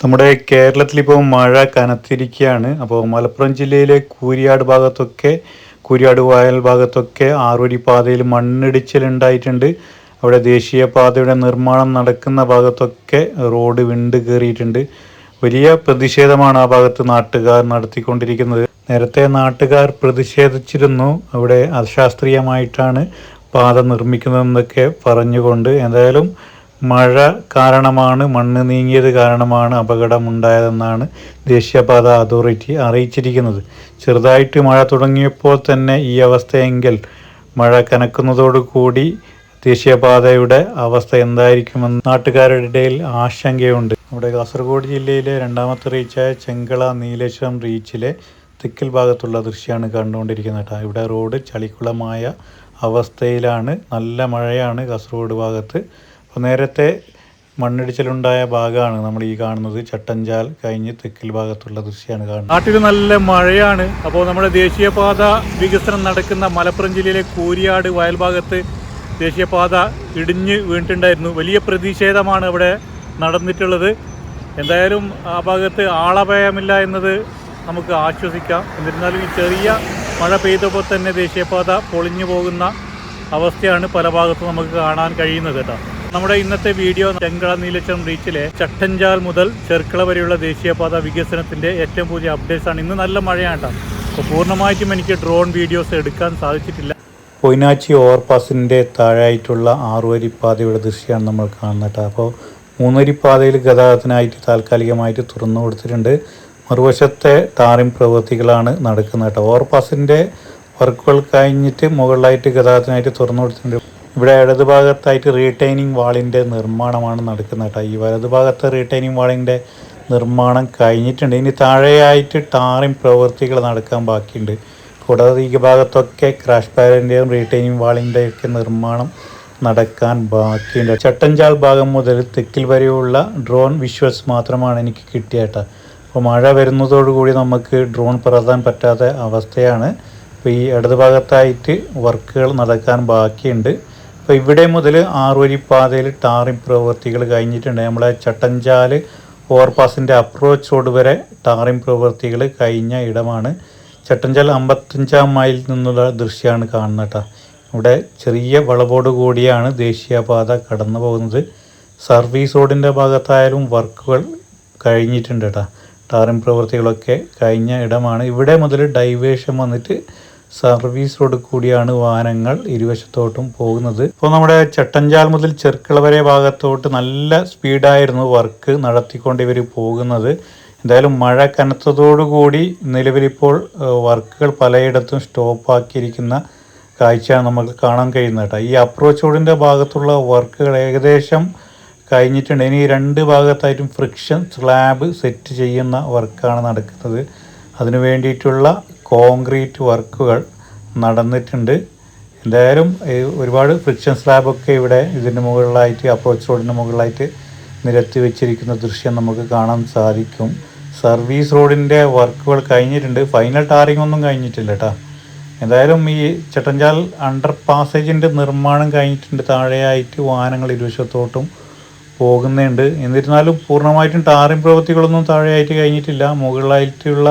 നമ്മുടെ കേരളത്തിൽ ഇപ്പോൾ മഴ കനത്തിരിക്കുകയാണ് അപ്പോൾ മലപ്പുറം ജില്ലയിലെ കൂരിയാട് ഭാഗത്തൊക്കെ കൂരിയാട് വയൽ ഭാഗത്തൊക്കെ ആറുവരി പാതയിൽ മണ്ണിടിച്ചിലുണ്ടായിട്ടുണ്ട് അവിടെ ദേശീയപാതയുടെ നിർമ്മാണം നടക്കുന്ന ഭാഗത്തൊക്കെ റോഡ് വിണ്ട് കയറിയിട്ടുണ്ട്. വലിയ പ്രതിഷേധമാണ് ആ ഭാഗത്ത് നാട്ടുകാർ നടത്തിക്കൊണ്ടിരിക്കുന്നത്. നേരത്തെ നാട്ടുകാർ പ്രതിഷേധിച്ചിരുന്നു. അവിടെ അശാസ്ത്രീയമായിട്ടാണ് പാത നിർമ്മിക്കുന്നതെന്നൊക്കെ പറഞ്ഞുകൊണ്ട്. എന്തായാലും മഴ കാരണമാണ് മണ്ണ് നീങ്ങിയത് കാരണമാണ് അപകടമുണ്ടായതെന്നാണ് ദേശീയപാത അതോറിറ്റി അറിയിച്ചിരിക്കുന്നത്. ചെറുതായിട്ട് മഴ തുടങ്ങിയപ്പോൾ തന്നെ ഈ അവസ്ഥയെങ്കിൽ മഴ കനക്കുന്നതോടുകൂടി ദേശീയപാതയുടെ അവസ്ഥ എന്തായിരിക്കുമെന്ന് നാട്ടുകാരുടെ ഇടയിൽ ആശങ്കയുണ്ട്. നമ്മുടെ കാസർഗോഡ് ജില്ലയിലെ രണ്ടാമത്തെ റീച്ചായ ചെങ്കള നീലേശ്വരം റീച്ചിലെ തെക്കിൽ ഭാഗത്തുള്ള ദൃശ്യമാണ് കണ്ടുകൊണ്ടിരിക്കുന്നത് ഇവിടെ റോഡ് ചളിക്കുളമായ അവസ്ഥയിലാണ്. നല്ല മഴയാണ് കാസർഗോഡ് ഭാഗത്ത്. അപ്പോൾ നേരത്തെ മണ്ണിടിച്ചിലുണ്ടായ ഭാഗമാണ് നമ്മൾ ഈ കാണുന്നത്. ചട്ടഞ്ചാൽ കഴിഞ്ഞ് തെക്കിൽ ഭാഗത്തുള്ള ദൃശ്യമാണ് കാണുന്നത്. നാട്ടിൽ നല്ല മഴയാണ്. അപ്പോൾ നമ്മുടെ ദേശീയപാത വികസനം നടക്കുന്ന മലപ്പുറം ജില്ലയിലെ കൂരിയാട് വയൽ ഭാഗത്ത് ദേശീയപാത ഇടിഞ്ഞ് വീണിട്ടുണ്ടായിരുന്നു. വലിയ പ്രതിഷേധമാണ് അവിടെ നടന്നിട്ടുള്ളത്. എന്തായാലും ആ ഭാഗത്ത് ആളപായമില്ല എന്നത് നമുക്ക് ആശ്വസിക്കാം. എന്നിരുന്നാലും ഈ ചെറിയ മഴ പെയ്തപ്പോൾ തന്നെ ദേശീയപാത പൊളിഞ്ഞു പോകുന്ന അവസ്ഥയാണ് പല ഭാഗത്തും നമുക്ക് കാണാൻ കഴിയുന്നത് കേട്ടോ. നമ്മുടെ ഇന്നത്തെ വീഡിയോ ചെങ്കള നീലച്ചം റീച്ചിലെ ചട്ടഞ്ചാൽ മുതൽ ചെർക്കള വരെയുള്ള ദേശീയപാത വികസനത്തിന്റെ ഏറ്റവും പുതിയ അപ്ഡേറ്റ്സ് ആണ്. ഇന്ന് നല്ല മഴയാണ് അപ്പോൾ പൂർണമായിട്ടും എനിക്ക് ഡ്രോൺ വീഡിയോസ് എടുക്കാൻ സാധിച്ചിട്ടില്ല. പൊയ്നാച്ചി ഓവർപാസിന്റെ താഴെയായിട്ടുള്ള ആറുവരിപ്പാതയുടെ ദൃശ്യമാണ് നമ്മൾ കാണുന്നത് അപ്പോൾ മൂന്നരിപ്പാതയിൽ ഗതാഗതത്തിനായിട്ട് താൽക്കാലികമായിട്ട് തുറന്നു കൊടുത്തിട്ടുണ്ട്. മറുവശത്തെ ടാറിംഗ് പ്രവൃത്തികളാണ് നടക്കുന്നത് കേട്ടോ ഓവർപാസിന്റെ വർക്കുകൾ കഴിഞ്ഞിട്ട് മുകളിലായിട്ട് ഗതാഗതത്തിനായിട്ട് തുറന്നു കൊടുത്തിട്ടുണ്ട്. ഇവിടെ ഇടതുഭാഗത്തായിട്ട് റീറ്റൈനിങ് വാളിന്റെ നിർമ്മാണമാണ് നടക്കുന്നത് കേട്ടോ. ഈ വലതുഭാഗത്തെ റീറ്റൈനിങ് വാളിന്റെ നിർമ്മാണം കഴിഞ്ഞിട്ടുണ്ട്. ഇനി താഴെയായിട്ട് ടാറിംഗ് പ്രവൃത്തികൾ നടക്കാൻ ബാക്കിയുണ്ട്. കൂടാതെ ഈ ഭാഗത്തൊക്കെ ക്രാഷ് പാരന്റെയും റീറ്റൈനിങ് വാളിന്റെയൊക്കെ നിർമ്മാണം നടക്കാൻ ബാക്കിയുണ്ട്. ചട്ടഞ്ചാൽ ഭാഗം മുതൽ തെക്കിൽ വരെയുള്ള ഡ്രോൺ വിഷ്വൽസ് മാത്രമാണ് എനിക്ക് കിട്ടിയേട്ട അപ്പോൾ മഴ വരുന്നതോടുകൂടി നമുക്ക് ഡ്രോൺ പറത്താൻ പറ്റാത്ത അവസ്ഥയാണ്. അപ്പോൾ ഈ ഇടതുഭാഗത്തായിട്ട് വർക്കുകൾ നടക്കാൻ ബാക്കിയുണ്ട്. അപ്പോൾ ഇവിടെ മുതൽ ആറുവരിപ്പാതയിൽ ടാറിംഗ് പ്രവൃത്തികൾ കഴിഞ്ഞിട്ടുണ്ട്. നമ്മളെ ചട്ടഞ്ചാൽ ഓവർപാസിന്റെ അപ്രോച്ച് റോഡ് വരെ ടാറിംഗ് പ്രവൃത്തികൾ കഴിഞ്ഞ ഇടമാണ്. ചട്ടഞ്ചാൽ അമ്പത്തഞ്ചാം മൈൽ നിന്നുള്ള ദൃശ്യമാണ് കാണുന്നത് കേട്ടോ. ഇവിടെ ചെറിയ വളവോട് കൂടിയാണ് ദേശീയപാത കടന്നു പോകുന്നത്. സർവീസ് റോഡിന്റെ ഭാഗത്തായാലും വർക്കുകൾ കഴിഞ്ഞിട്ടുണ്ട് കേട്ടോ. ടാറിംഗ് പ്രവൃത്തികളൊക്കെ കഴിഞ്ഞ ഇടമാണ്. ഇവിടെ മുതൽ ഡൈവേഷൻ വന്നിട്ട് സർവീസ് റോഡ് കൂടിയാണ് വാഹനങ്ങൾ ഇരുവശത്തോട്ടും പോകുന്നത്. ഇപ്പോൾ നമ്മുടെ ചട്ടഞ്ചാൽ മുതൽ ചെർക്കള വരെ ഭാഗത്തോട്ട് നല്ല സ്പീഡായിരുന്നു വർക്ക് നടത്തിക്കൊണ്ട് ഇവർ പോകുന്നത്. എന്തായാലും മഴ കനത്തതോടുകൂടി നിലവിലിപ്പോൾ വർക്കുകൾ പലയിടത്തും സ്റ്റോപ്പാക്കിയിരിക്കുന്ന കാഴ്ചയാണ് നമുക്ക് കാണാൻ കഴിയുന്നത് കേട്ടോ. ഈ അപ്രോച്ച് റോഡിന്റെ ഭാഗത്തുള്ള വർക്കുകൾ ഏകദേശം കഴിഞ്ഞിട്ടുണ്ട്. ഇനി രണ്ട് ഭാഗത്തായിട്ടും ഫ്രിക്ഷൻ സ്ലാബ് സെറ്റ് ചെയ്യുന്ന വർക്കാണ് നടക്കുന്നത്. അതിനു വേണ്ടിയിട്ടുള്ള കോൺക്രീറ്റ് വർക്കുകൾ നടന്നിട്ടുണ്ട്. എന്തായാലും ഒരുപാട് ഫ്രിക്ഷൻ സ്ലാബൊക്കെ ഇവിടെ ഇതിന്റെ മുകളിലായിട്ട് അപ്രോച്ച് റോഡിന്റെ മുകളിലായിട്ട് നിരത്തി വെച്ചിരിക്കുന്ന ദൃശ്യം നമുക്ക് കാണാൻ സാധിക്കും. സർവീസ് റോഡിന്റെ വർക്കുകൾ കഴിഞ്ഞിട്ടുണ്ട്. ഫൈനൽ ടാറിംഗ് ഒന്നും കഴിഞ്ഞിട്ടില്ല കേട്ടോ എന്തായാലും ഈ ചട്ടഞ്ചാൽ അണ്ടർ പാസേജിന്റെ നിർമ്മാണം കഴിഞ്ഞിട്ടുണ്ട്. താഴെയായിട്ട് വാഹനങ്ങൾ ഇരുവശത്തോട്ടും പോകുന്നുണ്ട്. എന്നിരുന്നാലും പൂർണമായിട്ടും ടാറിംഗ് പ്രവൃത്തികളൊന്നും താഴെയായിട്ട് കഴിഞ്ഞിട്ടില്ല. മുകളിലായിട്ടുള്ള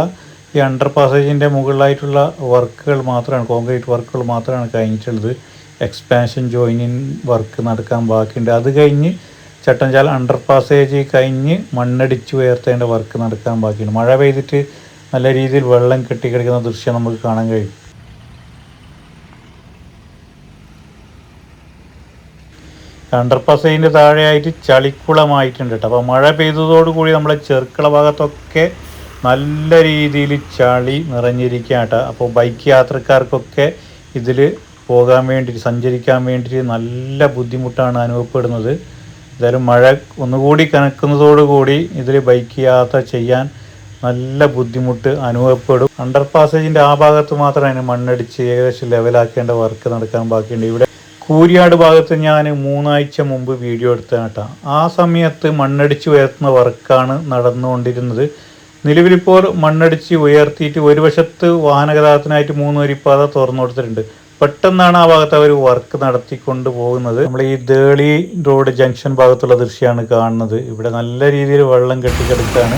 ഈ അണ്ടർ പാസേജിന്റെ മുകളിലായിട്ടുള്ള വർക്കുകൾ മാത്രമാണ് കോൺക്രീറ്റ് വർക്കുകൾ മാത്രമാണ് കഴിഞ്ഞിട്ടുള്ളത്. എക്സ്പാൻഷൻ ജോയിനിങ് വർക്ക് നടക്കാൻ ബാക്കിയുണ്ട്. അത് കഴിഞ്ഞ് ചട്ടഞ്ചാൽ അണ്ടർ പാസേജ് കഴിഞ്ഞ് മണ്ണടിച്ച് ഉയർത്തേണ്ട വർക്ക് നടക്കാൻ ബാക്കിയുണ്ട്. മഴ പെയ്തിട്ട് നല്ല രീതിയിൽ വെള്ളം കെട്ടിക്കിടക്കുന്ന ദൃശ്യം നമുക്ക് കാണാൻ കഴിയും. അണ്ടർ പാസേജിന്റെ താഴെയായിട്ട് ചളിക്കുളമായിട്ടുണ്ട് കേട്ടോ. അപ്പോൾ മഴ പെയ്തതോടുകൂടി നമ്മളെ ചെറുക്കള ഭാഗത്തൊക്കെ നല്ല രീതിയിൽ ചളി നിറഞ്ഞിരിക്കുക കേട്ടോ. അപ്പോൾ ബൈക്ക് യാത്രക്കാർക്കൊക്കെ ഇതിൽ പോകാൻ വേണ്ടി സഞ്ചരിക്കാൻ വേണ്ടി നല്ല ബുദ്ധിമുട്ടാണ് അനുഭവപ്പെടുന്നത്. എന്തായാലും മഴ ഒന്നുകൂടി കനക്കുന്നതോടുകൂടി ഇതിൽ ബൈക്ക് യാത്ര ചെയ്യാൻ നല്ല ബുദ്ധിമുട്ട് അനുഭവപ്പെടും. അണ്ടർ പാസേജിന്റെ ആ ഭാഗത്ത് മാത്രം മാത്രമാണ് മണ്ണടിച്ച് ഏകദേശം ലെവലാക്കേണ്ട വർക്ക് നടക്കാൻ ബാക്കിയുണ്ട്. ഇവിടെ കൂരിയാട് ഭാഗത്ത് ഞാൻ മൂന്നാഴ്ച മുമ്പ് വീഡിയോ എടുത്ത ആ സമയത്ത് മണ്ണടിച്ച് ഉയർത്തുന്ന വർക്കാണ് നടന്നുകൊണ്ടിരുന്നത്. നിലവിലിപ്പോൾ മണ്ണടിച്ച് ഉയർത്തിയിട്ട് ഒരു വശത്ത് വാഹനഗതാഗതത്തിനായിട്ട് മൂന്ന് വരിപ്പാത തുറന്നു കൊടുത്തിട്ടുണ്ട്. പെട്ടെന്നാണ് ആ ഭാഗത്ത് അവർ വർക്ക് നടത്തിക്കൊണ്ട് പോകുന്നത്. നമ്മൾ ഈ ദേളി റോഡ് ജംഗ്ഷൻ ഭാഗത്തുള്ള ദൃശ്യമാണ് കാണുന്നത്. ഇവിടെ നല്ല രീതിയിൽ വെള്ളം കെട്ടിക്കിടക്കാണ്.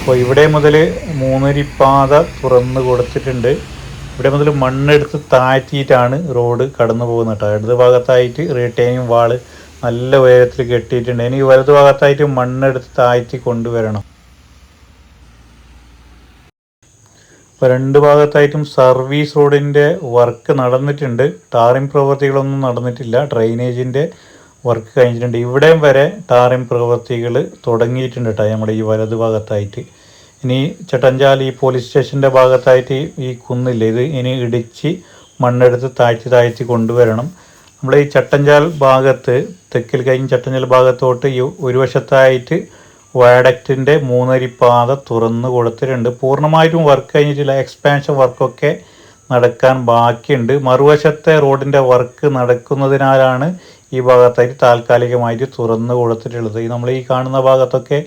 അപ്പോൾ ഇവിടെ മുതൽ മൂന്നരി പാത തുറന്നു കൊടുത്തിട്ടുണ്ട്. ഇവിടെ മുതൽ മണ്ണെടുത്ത് താഴ്ത്തിയിട്ടാണ് റോഡ് കടന്നു പോകുന്നത് കേട്ടോ. ഇടത് ഭാഗത്തായിട്ട് റീട്ടേനിങ് വാൾ നല്ല ഉയരത്തിൽ കെട്ടിയിട്ടുണ്ട്. ഇനി വലതു ഭാഗത്തായിട്ട് മണ്ണെടുത്ത് താഴ്ത്തി കൊണ്ടുവരണം. ഇപ്പോൾ രണ്ട് ഭാഗത്തായിട്ടും സർവീസ് റോഡിന്റെ വർക്ക് നടന്നിട്ടുണ്ട്. ടാറിംഗ് പ്രവൃത്തികളൊന്നും നടന്നിട്ടില്ല. ഡ്രൈനേജിന്റെ വർക്ക് കഴിഞ്ഞിട്ടുണ്ട്. ഇവിടെയും വരെ ടാറിംഗ് പ്രവൃത്തികൾ തുടങ്ങിയിട്ടുണ്ട് കേട്ടോ നമ്മുടെ ഈ വലതു ഭാഗത്തായിട്ട്. ഇനി ചട്ടഞ്ചാൽ ഈ പോലീസ് സ്റ്റേഷന്റെ ഭാഗത്തായിട്ട് ഈ കുന്നില്ല ഇത് ഇനി ഇടിച്ച് മണ്ണെടുത്ത് താഴ്ത്തി താഴ്ത്തി കൊണ്ടുവരണം. നമ്മൾ ഈ ചട്ടഞ്ചാൽ ഭാഗത്ത് തെക്കിൽ കഴിഞ്ഞ് ചട്ടഞ്ചാൽ ഭാഗത്തോട്ട് ഈ ഒരു വശത്തായിട്ട് വയഡക്റ്റിന്റെ മൂന്നരി പാത തുറന്ന് കൊടുത്തിട്ടുണ്ട്. പൂർണമായിട്ടും വർക്ക് കഴിഞ്ഞിട്ടില്ല. എക്സ്പാൻഷൻ വർക്കൊക്കെ നടക്കാൻ ബാക്കിയുണ്ട്. മറുവശത്തെ റോഡിന്റെ വർക്ക് നടക്കുന്നതിനാലാണ് ഈ ഭാഗത്തായിട്ട് താൽക്കാലികമായിട്ട് തുറന്ന് കൊടുത്തിട്ടുള്ളത്. നമ്മൾ ഈ കാണുന്ന ഭാഗത്തൊക്കെ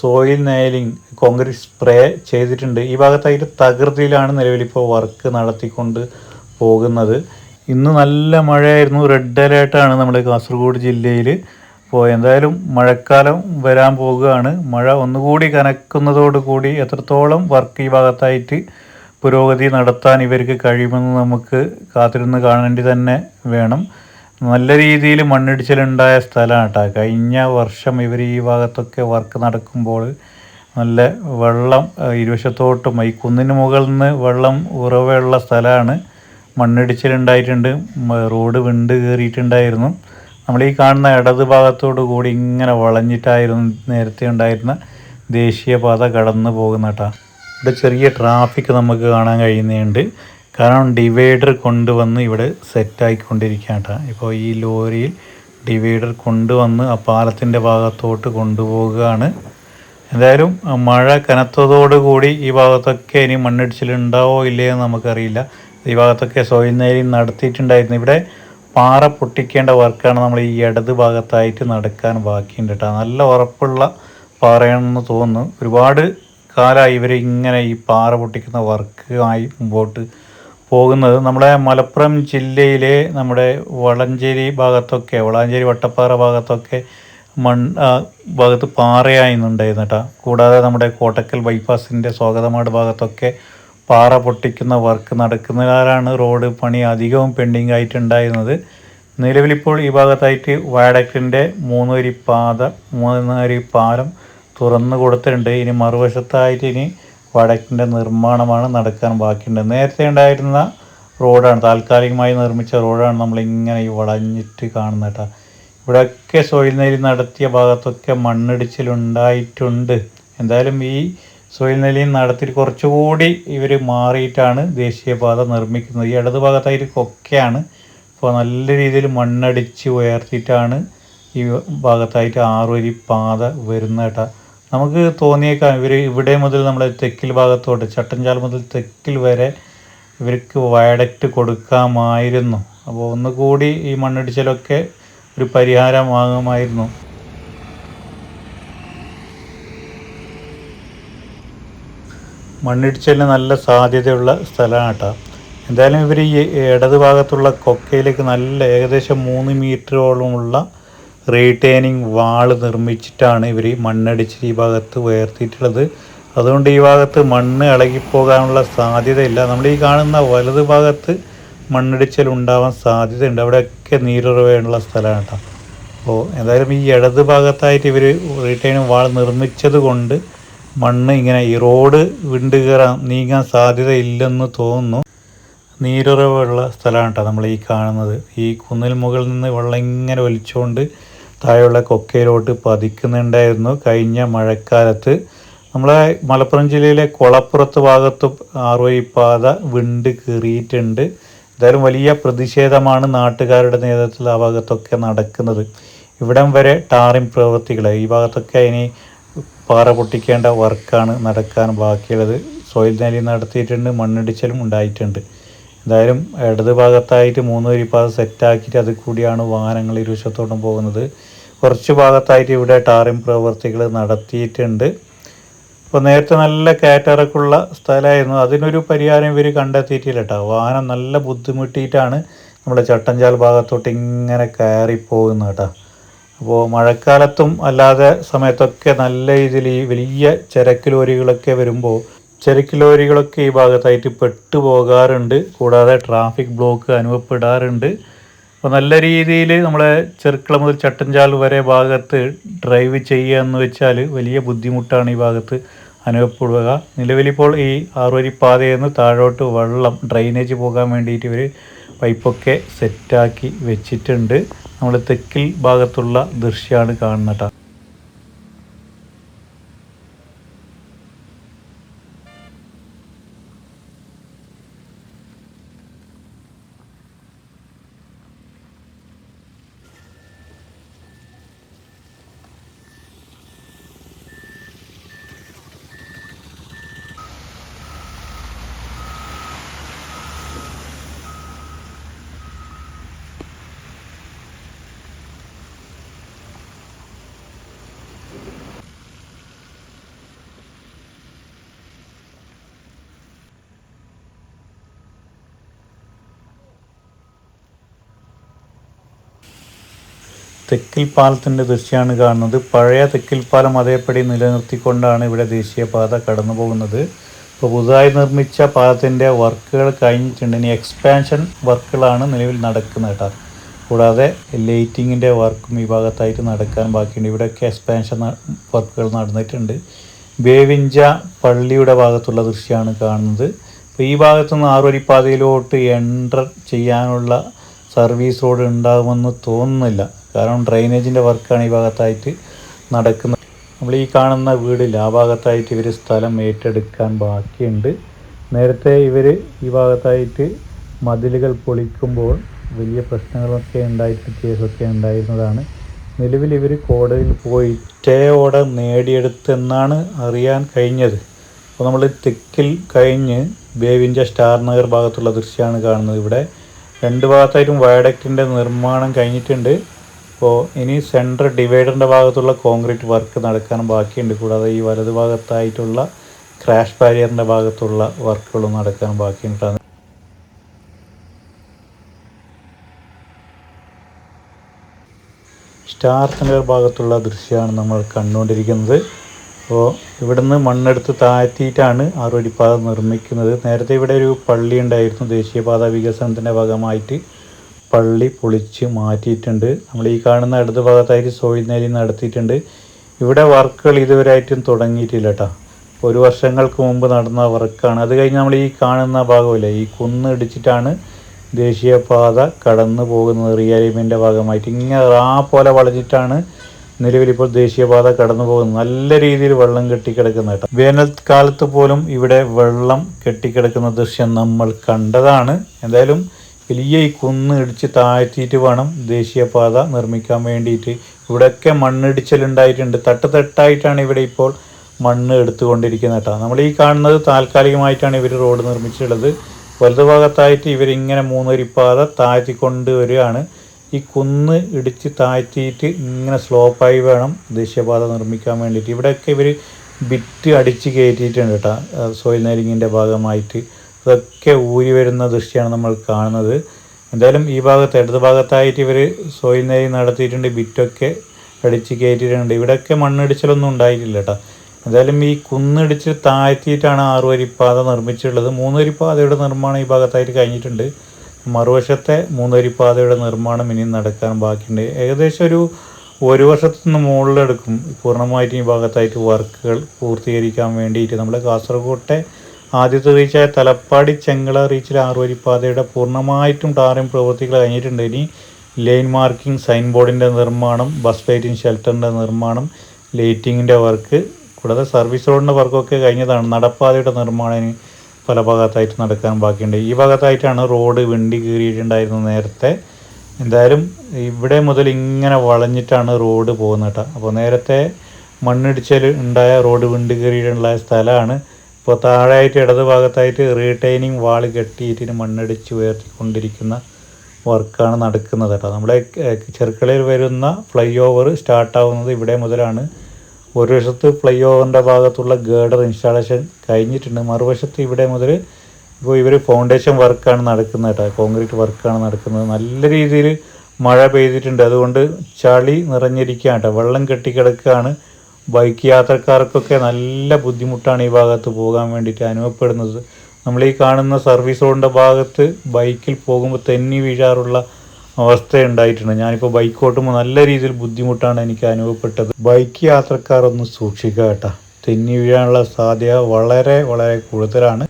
സോയിൽ നെയിലിംഗ് കോൺക്രീറ്റ് സ്പ്രേ ചെയ്തിട്ടുണ്ട്. ഈ ഭാഗത്തായിട്ട് തകൃതിയിലാണ് നിലവിലിപ്പോൾ വർക്ക് നടത്തിക്കൊണ്ട് പോകുന്നത്. ഇന്ന് നല്ല മഴയായിരുന്നു. റെഡ് അലേർട്ടാണ് നമ്മുടെ കാസർഗോഡ് ജില്ലയിൽ അപ്പോൾ എന്തായാലും മഴക്കാലം വരാൻ പോകുകയാണ് മഴ ഒന്നുകൂടി കനക്കുന്നതോടുകൂടി എത്രത്തോളം വർക്ക് ഈ ഭാഗത്തായിട്ട് പുരോഗതി നടത്താൻ ഇവർക്ക് കഴിയുമെന്ന് നമുക്ക് കാത്തിരുന്ന് കാണേണ്ടി തന്നെ വേണം. നല്ല രീതിയിൽ മണ്ണിടിച്ചിലുണ്ടായ സ്ഥലമാണ് കേട്ടോ കഴിഞ്ഞ വർഷം ഇവർ ഈ ഭാഗത്തൊക്കെ വർക്ക് നടക്കുമ്പോൾ നല്ല വെള്ളം ഇരുവശത്തോട്ടും ഈ കുന്നിന് മുകളിൽ നിന്ന് വെള്ളം ഉറവയുള്ള സ്ഥലമാണ്. മണ്ണിടിച്ചിലുണ്ടായിട്ടുണ്ട്. റോഡ് വിണ്ട് കയറിയിട്ടുണ്ടായിരുന്നു. നമ്മൾ ഈ കാണുന്ന ഇടത് ഭാഗത്തോടു കൂടി ഇങ്ങനെ വളഞ്ഞിട്ടായിരുന്നു നേരത്തെ ഉണ്ടായിരുന്ന ദേശീയപാത കടന്നു പോകുന്ന കേട്ടോ ഇവിടെ ചെറിയ ട്രാഫിക് നമുക്ക് കാണാൻ കഴിയുന്നുണ്ട്. കാരണം ഡിവൈഡർ കൊണ്ടുവന്ന് ഇവിടെ സെറ്റായിക്കൊണ്ടിരിക്കുകയാണ് കേട്ടോ ഇപ്പോൾ ഈ ലോറിയിൽ ഡിവൈഡർ കൊണ്ടുവന്ന് ആ പാലത്തിന്റെ ഭാഗത്തോട്ട് കൊണ്ടുപോവുകയാണ് എന്തായാലും മഴ കനത്തതോടുകൂടി ഈ ഭാഗത്തൊക്കെ ഇനി മണ്ണിടിച്ചിലുണ്ടാവോ ഇല്ലയോ നമുക്കറിയില്ല. ഈ ഭാഗത്തൊക്കെ സോയിൽ നേരി നടത്തിയിട്ടുണ്ടായിരുന്നു. ഇവിടെ പാറ പൊട്ടിക്കേണ്ട വർക്കാണ് നമ്മൾ ഈ ഇടത് ഭാഗത്തായിട്ട് നടക്കാൻ ബാക്കിയുണ്ട് കേട്ടോ. നല്ല ഉറപ്പുള്ള പാറയാണെന്ന് തോന്നുന്നു. ഒരുപാട് കാലമായി ഇവർ ഇങ്ങനെ ഈ പാറ പൊട്ടിക്കുന്ന വർക്കുമായി മുമ്പോട്ട് പോകുന്നത്. നമ്മുടെ മലപ്പുറം ജില്ലയിലെ നമ്മുടെ വളഞ്ചേരി ഭാഗത്തൊക്കെ വളാഞ്ചേരി വട്ടപ്പാറ ഭാഗത്തൊക്കെ മൺ ഭാഗത്ത് പാറയായിരുന്നുണ്ടായിരുന്നു കേട്ടോ. കൂടാതെ നമ്മുടെ കോട്ടക്കൽ ബൈപ്പാസിന്റെ സ്വാഗതമാട് ഭാഗത്തൊക്കെ പാറ പൊട്ടിക്കുന്ന വർക്ക് നടക്കുന്നതിനാലാണ് റോഡ് പണി അധികവും പെൻഡിങ് ആയിട്ടുണ്ടായിരുന്നത്. നിലവിലിപ്പോൾ ഈ ഭാഗത്തായിട്ട് വയഡക്റ്റിന്റെ മൂന്ന് വരി പാത മൂന്ന് വരി പാലം തുറന്നു കൊടുത്തിട്ടുണ്ട്. ഇനി മറുവശത്തായിട്ട് ഇനി വടക്കിന്റെ നിർമ്മാണമാണ് നടക്കാൻ ബാക്കിയുണ്ട്. നേരത്തെ ഉണ്ടായിരുന്ന റോഡാണ് താൽക്കാലികമായി നിർമ്മിച്ച റോഡാണ് നമ്മളിങ്ങനെ ഈ വളഞ്ഞിട്ട് കാണുന്നത് കേട്ടോ. ഇവിടെയൊക്കെ സോയിൽ നെല്ലി നടത്തിയ ഭാഗത്തൊക്കെ മണ്ണിടിച്ചിലുണ്ടായിട്ടുണ്ട്. എന്തായാലും ഈ സോയിൽ നെല്ലിയും നടത്തി കുറച്ചുകൂടി ഇവർ മാറിയിട്ടാണ് ദേശീയപാത നിർമ്മിക്കുന്നത്. ഈ ഇടത് ഭാഗത്തായിട്ടൊക്കെയാണ് ഇപ്പോൾ നല്ല രീതിയിൽ മണ്ണടിച്ച് ഉയർത്തിയിട്ടാണ് ഈ ഭാഗത്തായിട്ട് ആറുവരി പാത വരുന്ന കേട്ടോ. നമുക്ക് തോന്നിയേക്കാം ഇവർ ഇവിടെ മുതൽ നമ്മുടെ തെക്കിൽ ഭാഗത്തോട്ട് ചട്ടഞ്ചാൽ മുതൽ തെക്കിൽ വരെ ഇവർക്ക് വയഡക്റ്റ് കൊടുക്കാമായിരുന്നു. അപ്പോൾ ഒന്നുകൂടി ഈ മണ്ണിടിച്ചിലൊക്കെ ഒരു പരിഹാരമാകുമായിരുന്നു മണ്ണിടിച്ചിലിന് നല്ല സാധ്യതയുള്ള സ്ഥലമാണ് കേട്ടോ. എന്തായാലും ഇവർ ഈ ഇടത് ഭാഗത്തുള്ള കൊക്കയിലേക്ക് നല്ല ഏകദേശം മൂന്ന് മീറ്ററോളമുള്ള റീറ്റെയിനിങ് വാൾ നിർമ്മിച്ചിട്ടാണ് ഇവർ മണ്ണടിച്ച് ഈ ഭാഗത്ത് ഉയർത്തിയിട്ടുള്ളത്. അതുകൊണ്ട് ഈ ഭാഗത്ത് മണ്ണ് ഇളകിപ്പോകാനുള്ള സാധ്യതയില്ല. നമ്മൾ ഈ കാണുന്ന വലത് ഭാഗത്ത് മണ്ണിടിച്ചൽ ഉണ്ടാവാൻ സാധ്യതയുണ്ട്. അവിടെയൊക്കെ നീരുറവയുള്ള സ്ഥലമാണ് കേട്ടോ. അപ്പോൾ എന്തായാലും ഈ ഇടത് ഭാഗത്തായിട്ട് ഇവർ റീറ്റെയിനിങ് വാൾ നിർമ്മിച്ചത് കൊണ്ട് മണ്ണ് ഇങ്ങനെ ഈ റോഡ് വിണ്ട് കയറാൻ നീങ്ങാൻ സാധ്യതയില്ലെന്ന് തോന്നുന്നു. നീരുറവുള്ള സ്ഥലമാണ് കേട്ടോ നമ്മൾ ഈ കാണുന്നത്. ഈ കുന്നിൽ മുകളിൽ നിന്ന് വെള്ളം ഇങ്ങനെ ഒലിച്ചുകൊണ്ട് താഴെയുള്ള കൊക്കയിലോട്ട് പതിക്കുന്നുണ്ടായിരുന്നു കഴിഞ്ഞ മഴക്കാലത്ത്. നമ്മളെ മലപ്പുറം ജില്ലയിലെ കൊളപ്പുറത്ത് ഭാഗത്ത് പാത വിണ്ട് കീറിയിട്ടുണ്ട് എന്തായാലും വലിയ പ്രതിഷേധമാണ് നാട്ടുകാരുടെ നേതൃത്വത്തിൽ ആ ഭാഗത്തൊക്കെ നടക്കുന്നത്. ഇവിടം വരെ ടാറിംഗ് പ്രവൃത്തികൾ ഈ ഭാഗത്തൊക്കെ ഇനി പാറ പൊട്ടിക്കേണ്ട വർക്കാണ് നടക്കാൻ ബാക്കിയുള്ളത്. സോയിൽ നെല്ലി നടത്തിയിട്ടുണ്ട് മണ്ണിടിച്ചിലും ഉണ്ടായിട്ടുണ്ട്. എന്തായാലും ഇടത് ഭാഗത്തായിട്ട് മൂന്ന് വരി പാത സെറ്റാക്കിയിട്ട് അതിൽ കൂടിയാണ് വാഹനങ്ങൾ ഇരുവശത്തോട്ടും പോകുന്നത്. കുറച്ച് ഭാഗത്തായിട്ട് ഇവിടെ ടാറിംഗ് പ്രവൃത്തികൾ നടത്തിയിട്ടുണ്ട്. അപ്പോൾ നേരത്തെ നല്ല കയറ്റിറക്കുള്ള സ്ഥലമായിരുന്നു. അതിനൊരു പരിഹാരം ഇവർ കണ്ടെത്തിയിട്ടില്ല കേട്ടോ വാഹനം നല്ല ബുദ്ധിമുട്ടിയിട്ടാണ് നമ്മുടെ ചട്ടഞ്ചാൽ ഭാഗത്തോട്ട് ഇങ്ങനെ കയറി പോകുന്നത് കേട്ടോ അപ്പോൾ മഴക്കാലത്തും അല്ലാതെ സമയത്തൊക്കെ നല്ല രീതിയിൽ ഈ വലിയ ചരക്ക് ലോറികളൊക്കെ വരുമ്പോൾ ചരക്ക് ലോറികളൊക്കെ ഈ ഭാഗത്തായിട്ട് പെട്ടുപോകാറുണ്ട് കൂടാതെ ട്രാഫിക് ബ്ലോക്ക് അനുഭവപ്പെടാറുണ്ട്. അപ്പോൾ നല്ല രീതിയിൽ നമ്മളെ ചെറുക്കള മുതൽ ചട്ടഞ്ചാൽ വരെ ഭാഗത്ത് ഡ്രൈവ് ചെയ്യുക എന്ന് വെച്ചാൽ വലിയ ബുദ്ധിമുട്ടാണ് ഈ ഭാഗത്ത് അനുഭവപ്പെടുക. നിലവിലിപ്പോൾ ഈ ആറുവരി പാതയിൽ നിന്ന് താഴോട്ട് വെള്ളം ഡ്രൈനേജ് പോകാൻ വേണ്ടിയിട്ട് ഇവർ പൈപ്പൊക്കെ സെറ്റാക്കി വെച്ചിട്ടുണ്ട്. നമ്മൾ തെക്കിൽ ഭാഗത്തുള്ള ദൃശ്യമാണ് കാണുന്നത് തെക്കിൽ പാലത്തിന്റെ ദൃശ്യമാണ് കാണുന്നത്. പഴയ തെക്കിൽ പാലം അതേപടി നിലനിർത്തിക്കൊണ്ടാണ് ഇവിടെ ദേശീയപാത കടന്നു പോകുന്നത് ഇപ്പോൾ പുതുതായി നിർമ്മിച്ച പാലത്തിന്റെ വർക്കുകൾ കഴിഞ്ഞിട്ടുണ്ട്. ഇനി എക്സ്പാൻഷൻ വർക്കുകളാണ് നിലവിൽ നടക്കുന്നത് കേട്ടോ. കൂടാതെ ലൈറ്റിങ്ങിന്റെ വർക്കും ഈ ഭാഗത്തായിട്ട് നടക്കാൻ ബാക്കിയുണ്ട്. ഇവിടെയൊക്കെ എക്സ്പാൻഷൻ വർക്കുകൾ നടന്നിട്ടുണ്ട്. ബേവിഞ്ച പള്ളിയുടെ ഭാഗത്തുള്ള ദൃശ്യമാണ് കാണുന്നത്. അപ്പോൾ ഈ ഭാഗത്തുനിന്ന് ആറുവരിപ്പാതയിലോട്ട് എന്റർ ചെയ്യാനുള്ള സർവീസ് റോഡ് ഉണ്ടാകുമെന്ന് തോന്നുന്നില്ല. കാരണം ഡ്രൈനേജിന്റെ വർക്കാണ് ഈ ഭാഗത്തായിട്ട് നടക്കുന്നത്. നമ്മൾ ഈ കാണുന്ന വീടില്ല ആ ഭാഗത്തായിട്ട് ഇവർ സ്ഥലം ഏറ്റെടുക്കാൻ ബാക്കിയുണ്ട്. നേരത്തെ ഇവർ ഈ ഭാഗത്തായിട്ട് മതിലുകൾ പൊളിക്കുമ്പോൾ വലിയ പ്രശ്നങ്ങളൊക്കെ ഉണ്ടായിട്ട് കേസൊക്കെ ഉണ്ടായിരുന്നതാണ്. നിലവിൽ ഇവർ കോടതിയിൽ പോയി ഓർഡർ നേടിയെടുത്തെന്നാണ് അറിയാൻ കഴിഞ്ഞത്. അപ്പോൾ നമ്മൾ തെക്കിൽ കഴിഞ്ഞ് ബേവിന്റെ സ്റ്റാർ നഗർ ഭാഗത്തുള്ള ദൃശ്യമാണ് കാണുന്നത് ഇവിടെ. രണ്ട് ഭാഗത്തായിട്ടും വയഡക്റ്റിന്റെ നിർമ്മാണം കഴിഞ്ഞിട്ടുണ്ട്. അപ്പോൾ ഇനി സെൻട്രൽ ഡിവൈഡറിന്റെ ഭാഗത്തുള്ള കോൺക്രീറ്റ് വർക്ക് നടക്കാൻ ബാക്കിയുണ്ട്. കൂടാതെ ഈ വലത് ഭാഗത്തായിട്ടുള്ള ക്രാഷ് ബാരിയറിന്റെ ഭാഗത്തുള്ള വർക്കുകളും നടക്കാൻ ബാക്കിയുണ്ട്. സ്റ്റാർ നഗർ ഭാഗത്തുള്ള ദൃശ്യമാണ് നമ്മൾ കണ്ടുകൊണ്ടിരിക്കുന്നത്. അപ്പോൾ ഇവിടുന്ന് മണ്ണെടുത്ത് താഴ്ത്തിയിട്ടാണ് ആറുവരിപ്പാത നിർമ്മിക്കുന്നത്. നേരത്തെ ഇവിടെ ഒരു പള്ളി ഉണ്ടായിരുന്നു. ദേശീയപാത വികസനത്തിന്റെ ഭാഗമായിട്ട് പള്ളി പൊളിച്ച് മാറ്റിയിട്ടുണ്ട്. നമ്മൾ ഈ കാണുന്ന ഇടത് ഭാഗത്തായിട്ട് സോയിൽ നെല്ലി നടത്തിയിട്ടുണ്ട്. ഇവിടെ വർക്കുകൾ ഇതുവരെയായിട്ടും തുടങ്ങിയിട്ടില്ല കേട്ടോ ഒരു വർഷങ്ങൾക്ക് മുമ്പ് നടന്ന വർക്കാണ്. അത് കഴിഞ്ഞ് നമ്മൾ ഈ കാണുന്ന ഭാഗമല്ലേ ഈ കുന്ന് ഇടിച്ചിട്ടാണ് ദേശീയപാത കടന്നു പോകുന്നത്. റിയാലിമെന്റെ ഭാഗമായിട്ട്. ഇങ്ങനെ റാ പോലെ വളഞ്ഞിട്ടാണ് നിലവിലിപ്പോൾ ദേശീയപാത കടന്നു പോകുന്നത്. നല്ല രീതിയിൽ വെള്ളം കെട്ടിക്കിടക്കുന്ന കേട്ടോ. വേനൽക്കാലത്ത് പോലും ഇവിടെ വെള്ളം കെട്ടിക്കിടക്കുന്ന ദൃശ്യം നമ്മൾ കണ്ടതാണ്. എന്തായാലും വലിയ ഈ കുന്ന് ഇടിച്ച് താഴ്ത്തിയിട്ട് വേണം ദേശീയപാത നിർമ്മിക്കാൻ വേണ്ടിയിട്ട്. ഇവിടെയൊക്കെ മണ്ണിടിച്ചിലുണ്ടായിട്ടുണ്ട്. തട്ട് തട്ടായിട്ടാണ് ഇവിടെ ഇപ്പോൾ മണ്ണ് എടുത്തുകൊണ്ടിരിക്കുന്നത് കേട്ടോ. നമ്മൾ ഈ കാണുന്നത് താൽക്കാലികമായിട്ടാണ് ഇവർ റോഡ് നിർമ്മിച്ചിട്ടുള്ളത്. വലതു ഭാഗത്തായിട്ട് ഇവരിങ്ങനെ മൂന്നൊരിപ്പാത താഴ്ത്തിക്കൊണ്ട് വരികയാണ്. ഈ കുന്ന് ഇടിച്ച് താഴ്ത്തിയിട്ട് ഇങ്ങനെ സ്ലോപ്പായി വേണം ദേശീയപാത നിർമ്മിക്കാൻ വേണ്ടിയിട്ട്. ഇവിടെയൊക്കെ ഇവർ ബിറ്റ് അടിച്ച് കയറ്റിയിട്ടുണ്ട് കേട്ടോ. സോയിൽ നെരിങ്ങിന്റെ ഭാഗമായിട്ട്. ഇതൊക്കെ ഊരി വരുന്ന ദൃശ്യമാണ് നമ്മൾ കാണുന്നത്. എന്തായാലും ഈ ഭാഗത്ത് ഇടത് ഭാഗത്തായിട്ട് ഇവർ സോയിൽ നെരി നടത്തിയിട്ടുണ്ട് ബിറ്റൊക്കെ അടിച്ച് കയറ്റിയിട്ടുണ്ട്. ഇവിടെയൊക്കെ മണ്ണിടിച്ചിലൊന്നും ഉണ്ടായിട്ടില്ല കേട്ടോ. എന്തായാലും ഈ കുന്നിടിച്ച് താഴ്ത്തിയിട്ടാണ് ആറുവരിപ്പാത നിർമ്മിച്ചിട്ടുള്ളത്. മൂന്നുവരിപ്പാതയുടെ നിർമ്മാണം ഈ ഭാഗത്തായിട്ട് കഴിഞ്ഞിട്ടുണ്ട്. മറുവശത്തെ മൂന്നുവരിപ്പാതയുടെ നിർമ്മാണം ഇനിയും നടക്കാൻ ബാക്കിയുണ്ട്. ഏകദേശം ഒരു ഒരു വർഷത്തിന് മുകളിലെടുക്കും. പൂർണമായിട്ടും ഈ ഭാഗത്തായിട്ട് വർക്കുകൾ പൂർത്തീകരിക്കാൻ വേണ്ടിയിട്ട്. നമ്മുടെ കാസർഗോട്ടെ ആദ്യത്തെ റീച്ചായ തലപ്പാടി ചെങ്കള റീച്ചിൽ ആറുവരിപ്പാതയുടെ പൂർണമായിട്ടും ടാറിംഗ് പ്രവൃത്തികൾ കഴിഞ്ഞിട്ടുണ്ട്. ഇനി ലൈൻ മാർക്കിംഗ് സൈൻ ബോർഡിന്റെ നിർമ്മാണം ബസ് ലൈറ്റിംഗ് ഷെൽട്ടറിന്റെ നിർമ്മാണം ലൈറ്റിങ്ങിന്റെ വർക്ക് കൂടാതെ സർവീസ് റോഡിന്റെ വർക്കൊക്കെ കഴിഞ്ഞതാണ്. നടപ്പാതയുടെ നിർമ്മാണം പല ഭാഗത്തായിട്ട് നടക്കാൻ ബാക്കിയുണ്ട്. ഈ ഭാഗത്തായിട്ടാണ് റോഡ് വെണ്ടി കീറിയിട്ടുണ്ടായിരുന്നത് നേരത്തെ. എന്തായാലും ഇവിടെ മുതൽ ഇങ്ങനെ വളഞ്ഞിട്ടാണ് റോഡ് പോകുന്നത് കേട്ടോ. അപ്പോൾ നേരത്തെ മണ്ണിടിച്ചൽ ഉണ്ടായ റോഡ് വിണ്ടി കീറിയിട്ടുള്ള സ്ഥലമാണ് ഇപ്പോൾ താഴെയായിട്ട് ഇടത് ഭാഗത്തായിട്ട് റീടൈനിങ് വാൾ കെട്ടിയിട്ട് മണ്ണടിച്ച് ഉയർത്തിക്കൊണ്ടിരിക്കുന്ന വർക്കാണ് നടക്കുന്നത് കേട്ടോ. നമ്മുടെ ചെറുക്കളയിൽ വരുന്ന ഫ്ലൈ ഓവർ സ്റ്റാർട്ടാവുന്നത് ഇവിടെ മുതലാണ്. ഒരു വശത്ത് ഫ്ലൈ ഓവറിന്റെ ഭാഗത്തുള്ള ഗേഡർ ഇൻസ്റ്റാളേഷൻ കഴിഞ്ഞിട്ടുണ്ട്. മറുവശത്ത് ഇവിടെ മുതൽ ഇപ്പോൾ ഇവർ ഫൗണ്ടേഷൻ വർക്കാണ് നടക്കുന്നത് കേട്ടോ. കോൺക്രീറ്റ് വർക്കാണ് നടക്കുന്നത്. നല്ല രീതിയിൽ മഴ പെയ്തിട്ടുണ്ട്. അതുകൊണ്ട് ചളി നിറഞ്ഞിരിക്കുകയാണ് കേട്ടോ. വെള്ളം കെട്ടിക്കിടക്കുകയാണ്. ബൈക്ക് യാത്രക്കാർക്കൊക്കെ നല്ല ബുദ്ധിമുട്ടാണ് ഈ ഭാഗത്ത് പോകാൻ വേണ്ടിയിട്ട് അനുഭവപ്പെടുന്നത്. നമ്മൾ ഈ കാണുന്ന സർവീസ് റോഡിന്റെ ഭാഗത്ത് ബൈക്കിൽ പോകുമ്പോൾ തെന്നി വീഴാറുള്ള അവസ്ഥ ഉണ്ടായിട്ടുണ്ട് ഞാനിപ്പോൾ ബൈക്ക് ഓട്ടുമ്പോൾ നല്ല രീതിയിൽ ബുദ്ധിമുട്ടാണ് എനിക്ക് അനുഭവപ്പെട്ടത്. ബൈക്ക് യാത്രക്കാർ ഒന്ന് സൂക്ഷിക്കുക കേട്ടോ. തെന്നി വീഴാനുള്ള സാധ്യത വളരെ വളരെ കൂടുതലാണ്.